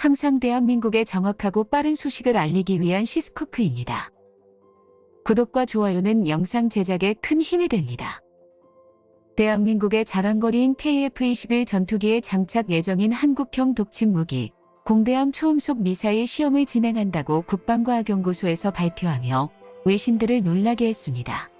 항상 대한민국에 정확하고 빠른 소식을 알리기 위한 시스코크입니다. 구독과 좋아요는 영상 제작에 큰 힘이 됩니다. 대한민국의 자랑거리인 KF-21 전투기에 장착 예정인 한국형 독침 무기 공대함 초음속 미사일 시험을 진행한다고 국방과학연구소에서 발표하며 외신들을 놀라게 했습니다.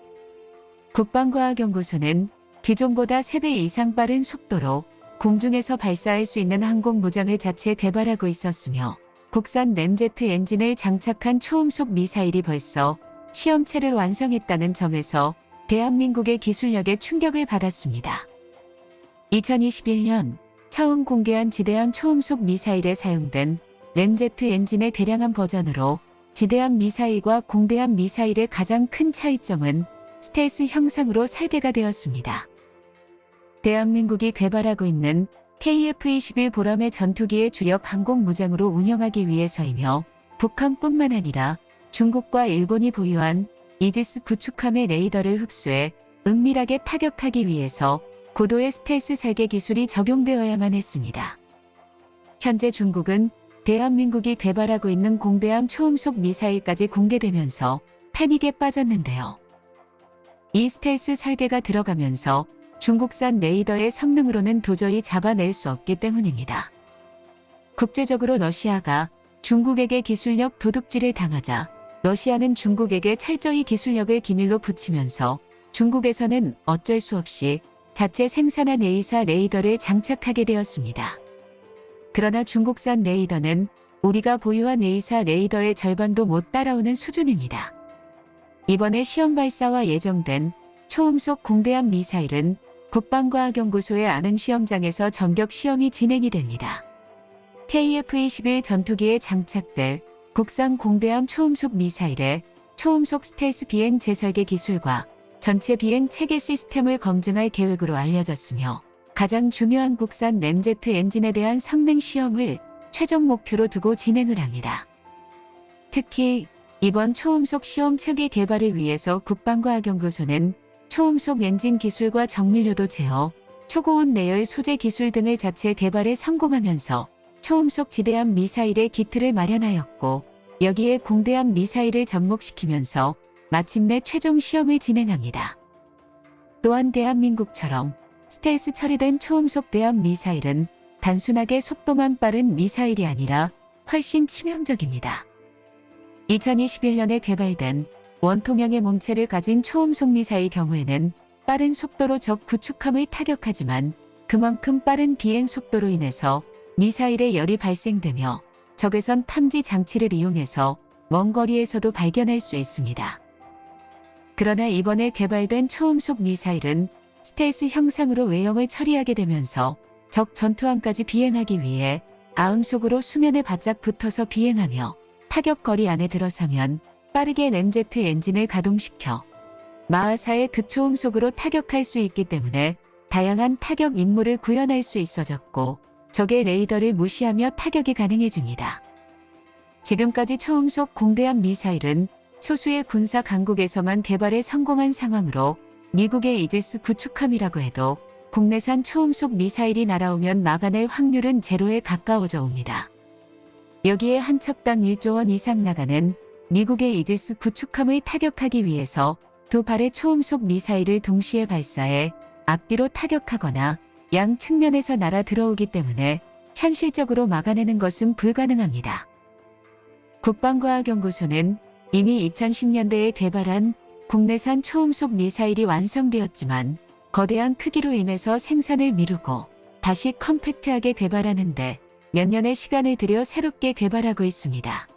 국방과학연구소는 기존보다 3배 이상 빠른 속도로 공중에서 발사할 수 있는 항공 무장을 자체 개발하고 있었으며 국산 램제트 엔진을 장착한 초음속 미사일이 벌써 시험체를 완성했다는 점에서 대한민국의 기술력에 충격을 받았습니다. 2021년 처음 공개한 지대함 초음속 미사일에 사용된 램제트 엔진의 개량한 버전으로 지대함 미사일과 공대함 미사일의 가장 큰 차이점은 스텔스 형상으로 설계가 되었습니다. 대한민국이 개발하고 있는 KF-21 보람의 전투기의 주력 항공 무장으로 운영하기 위해서이며 북한뿐만 아니라 중국과 일본이 보유한 이지스 구축함의 레이더를 흡수해 은밀하게 타격하기 위해서 고도의 스텔스 설계 기술이 적용되어야만 했습니다. 현재 중국은 대한민국이 개발하고 있는 공대함 초음속 미사일까지 공개되면서 패닉에 빠졌는데요. 이 스텔스 설계가 들어가면서 중국산 레이더의 성능으로는 도저히 잡아낼 수 없기 때문입니다. 국제적으로 러시아가 중국에게 기술력 도둑질을 당하자 러시아는 중국에게 철저히 기술력을 기밀로 붙이면서 중국에서는 어쩔 수 없이 자체 생산한 A사 레이더를 장착하게 되었습니다. 그러나 중국산 레이더는 우리가 보유한 A사 레이더의 절반도 못 따라오는 수준입니다. 이번에 시험 발사와 예정된 초음속 공대함 미사일은 국방과학연구소의 아능 시험장에서 전격 시험이 진행이 됩니다. KF-21 전투기에 장착될 국산 공대함 초음속 미사일의 초음속 스텔스 비행 재설계 기술과 전체 비행 체계 시스템을 검증할 계획으로 알려졌으며 가장 중요한 국산 램제트 엔진에 대한 성능 시험을 최종 목표로 두고 진행을 합니다. 특히 이번 초음속 시험 체계 개발을 위해서 국방과학연구소는 초음속 엔진 기술과 정밀료도 제어, 초고온 내열 소재 기술 등을 자체 개발에 성공하면서 초음속 지대함 미사일의 기틀을 마련하였고 여기에 공대함 미사일을 접목시키면서 마침내 최종 시험을 진행합니다. 또한 대한민국처럼 스텔스 처리된 초음속 대함 미사일은 단순하게 속도만 빠른 미사일이 아니라 훨씬 치명적입니다. 2021년에 개발된 원통형의 몸체를 가진 초음속 미사일 경우에는 빠른 속도로 적 구축함을 타격하지만 그만큼 빠른 비행 속도로 인해서 미사일에 열이 발생되며 적외선 탐지 장치를 이용해서 먼 거리에서도 발견할 수 있습니다. 그러나 이번에 개발된 초음속 미사일은 스텔스 형상으로 외형을 처리하게 되면서 적 전투함까지 비행하기 위해 아음속으로 수면에 바짝 붙어서 비행하며 타격 거리 안에 들어서면 빠르게 램제트 엔진을 가동시켜 마하사의 극초음속으로 타격할 수 있기 때문에 다양한 타격 임무를 구현할 수 있어졌고 적의 레이더를 무시하며 타격이 가능해집니다. 지금까지 초음속 공대함 미사일은 소수의 군사 강국에서만 개발에 성공한 상황으로 미국의 이지스 구축함이라고 해도 국내산 초음속 미사일이 날아오면 막아낼 확률은 제로에 가까워져 옵니다. 여기에 한 첩당 1조 원 이상 나가는 미국의 이지스 구축함을 타격하기 위해서 두 발의 초음속 미사일을 동시에 발사해 앞뒤로 타격하거나 양 측면에서 날아 들어오기 때문에 현실적으로 막아내는 것은 불가능합니다. 국방과학연구소는 이미 2010년대에 개발한 국내산 초음속 미사일이 완성되었지만 거대한 크기로 인해서 생산을 미루고 다시 컴팩트하게 개발하는데 몇 년의 시간을 들여 새롭게 개발하고 있습니다.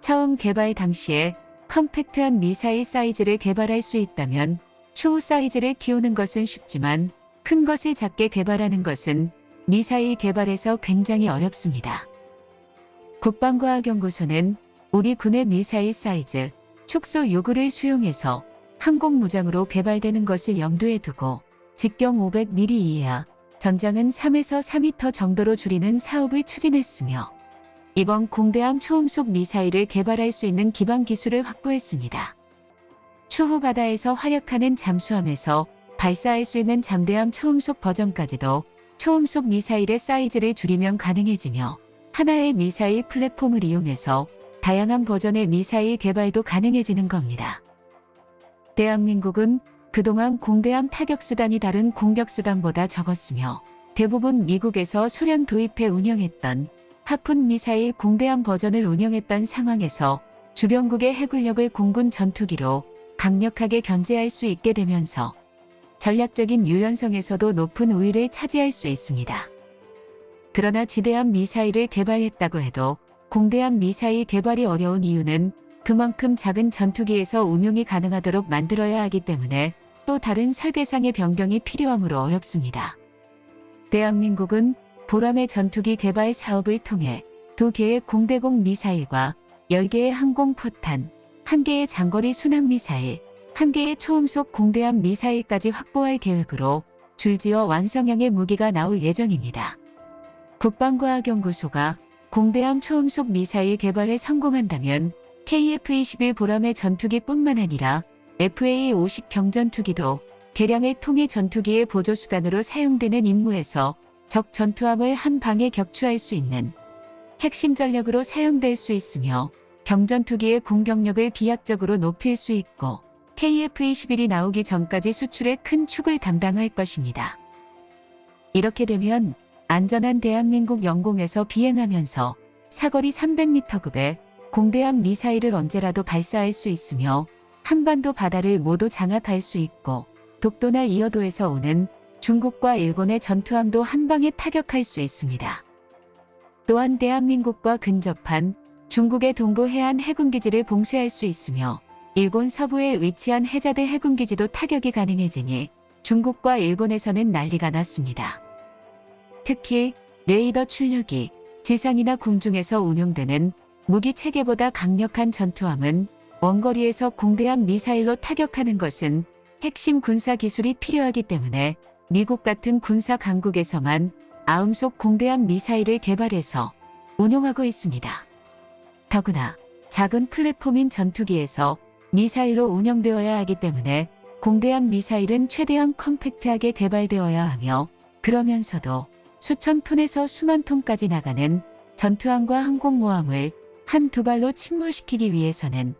처음 개발 당시에 컴팩트한 미사일 사이즈를 개발할 수 있다면 추후 사이즈를 키우는 것은 쉽지만 큰 것을 작게 개발하는 것은 미사일 개발에서 굉장히 어렵습니다. 국방과학연구소는 우리 군의 미사일 사이즈, 축소 요구를 수용해서 항공무장으로 개발되는 것을 염두에 두고 직경 500mm 이하, 전장은 3에서 4m 정도로 줄이는 사업을 추진했으며 이번 공대함 초음속 미사일을 개발할 수 있는 기반 기술을 확보했습니다. 추후 바다에서 활약하는 잠수함에서 발사할 수 있는 잠대함 초음속 버전까지도 초음속 미사일의 사이즈를 줄이면 가능해지며 하나의 미사일 플랫폼을 이용해서 다양한 버전의 미사일 개발도 가능해지는 겁니다. 대한민국은 그동안 공대함 타격수단이 다른 공격수단보다 적었으며 대부분 미국에서 소량 도입해 운영했던 하푼 미사일 공대함 버전을 운영했던 상황에서 주변국의 해군력을 공군 전투기로 강력하게 견제할 수 있게 되면서 전략적인 유연성에서도 높은 우위를 차지할 수 있습니다. 그러나 지대함 미사일을 개발했다고 해도 공대함 미사일 개발이 어려운 이유는 그만큼 작은 전투기에서 운용이 가능하도록 만들어야 하기 때문에 또 다른 설계상의 변경이 필요하므로 어렵습니다. 대한민국은 보람의 전투기 개발 사업을 통해 두 개의 공대공 미사일과 10개의 항공포탄, 1개의 장거리 순항미사일, 1개의 초음속 공대함 미사일까지 확보할 계획으로 줄지어 완성형의 무기가 나올 예정입니다. 국방과학연구소가 공대함 초음속 미사일 개발에 성공한다면 KF-21 보람의 전투기뿐만 아니라 FA-50 경전투기도 개량을 통해 전투기의 보조수단으로 사용되는 임무에서 적 전투함을 한 방에 격추할 수 있는 핵심 전력으로 사용될 수 있으며 경전투기의 공격력을 비약적으로 높일 수 있고 KF-21이 나오기 전까지 수출에 큰 축을 담당할 것입니다. 이렇게 되면 안전한 대한민국 영공에서 비행하면서 사거리 300m급의 공대함 미사일을 언제라도 발사할 수 있으며 한반도 바다를 모두 장악할 수 있고 독도나 이어도에서 오는 중국과 일본의 전투함도 한 방에 타격할 수 있습니다. 또한 대한민국과 근접한 중국의 동부 해안 해군기지를 봉쇄할 수 있으며 일본 서부에 위치한 해자대 해군기지도 타격이 가능해지니 중국과 일본에서는 난리가 났습니다. 특히 레이더 출력이 지상이나 공중에서 운용되는 무기 체계보다 강력한 전투함은 원거리에서 공대함 미사일로 타격하는 것은 핵심 군사 기술이 필요하기 때문에 미국 같은 군사 강국에서만 아음속 공대함 미사일을 개발해서 운용하고 있습니다. 더구나 작은 플랫폼인 전투기에서 미사일로 운영되어야 하기 때문에 공대함 미사일은 최대한 컴팩트하게 개발되어야 하며 그러면서도 수천 톤에서 수만 톤까지 나가는 전투함과 항공모함을 한 두 발로 침몰시키기 위해서는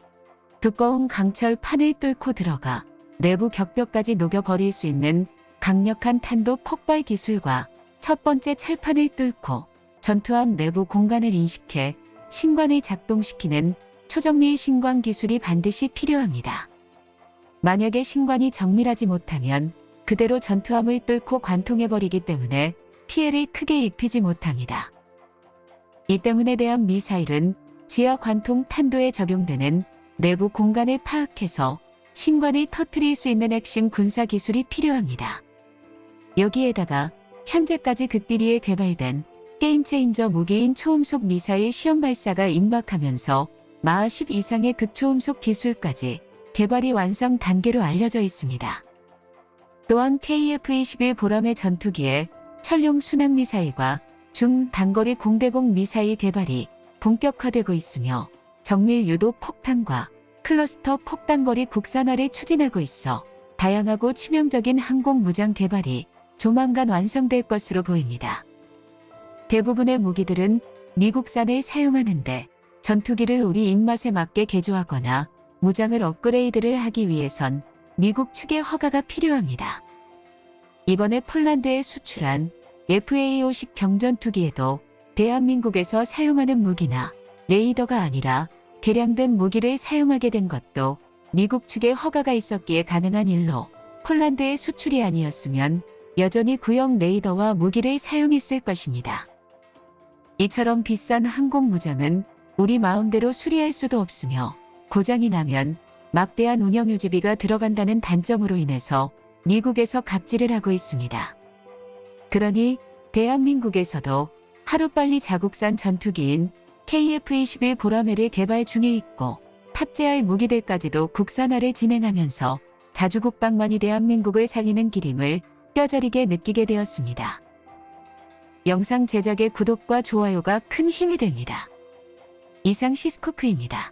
두꺼운 강철 판을 뚫고 들어가 내부 격벽까지 녹여버릴 수 있는 강력한 탄도 폭발 기술과 첫 번째 철판을 뚫고 전투함 내부 공간을 인식해 신관을 작동시키는 초정밀 신관 기술이 반드시 필요합니다. 만약에 신관이 정밀하지 못하면 그대로 전투함을 뚫고 관통해버리기 때문에 피해를 크게 입히지 못합니다. 이 때문에 대한 미사일은 지하 관통 탄도에 적용되는 내부 공간을 파악해서 신관을 터트릴 수 있는 핵심 군사 기술이 필요합니다. 여기에다가 현재까지 극비리에 개발된 게임체인저 무기인 초음속 미사일 시험 발사가 임박하면서 마하 10 이상의 극초음속 기술까지 개발이 완성 단계로 알려져 있습니다. 또한 KF-21 보람의 전투기에 철룡 순항 미사일과 중단거리 공대공 미사일 개발이 본격화되고 있으며 정밀 유도 폭탄과 클러스터 폭탄거리 국산화를 추진하고 있어 다양하고 치명적인 항공 무장 개발이 조만간 완성될 것으로 보입니다. 대부분의 무기들은 미국산을 사용하는데 전투기를 우리 입맛에 맞게 개조하거나 무장을 업그레이드를 하기 위해선 미국 측의 허가가 필요합니다. 이번에 폴란드에 수출한 FA-50 경전투기에도 대한민국에서 사용하는 무기나 레이더가 아니라 개량된 무기를 사용하게 된 것도 미국 측의 허가가 있었기에 가능한 일로 폴란드의 수출이 아니었으면 여전히 구형 레이더와 무기를 사용했을 것입니다. 이처럼 비싼 항공 무장은 우리 마음대로 수리할 수도 없으며 고장이 나면 막대한 운영 유지비가 들어간다는 단점으로 인해서 미국에서 갑질을 하고 있습니다. 그러니 대한민국에서도 하루빨리 자국산 전투기인 KF-21 보라매를 개발 중에 있고 탑재할 무기들까지도 국산화를 진행하면서 자주국방만이 대한민국을 살리는 길임을 뼈저리게 느끼게 되었습니다. 영상 제작의 구독과 좋아요가 큰 힘이 됩니다. 이상 시스코크입니다.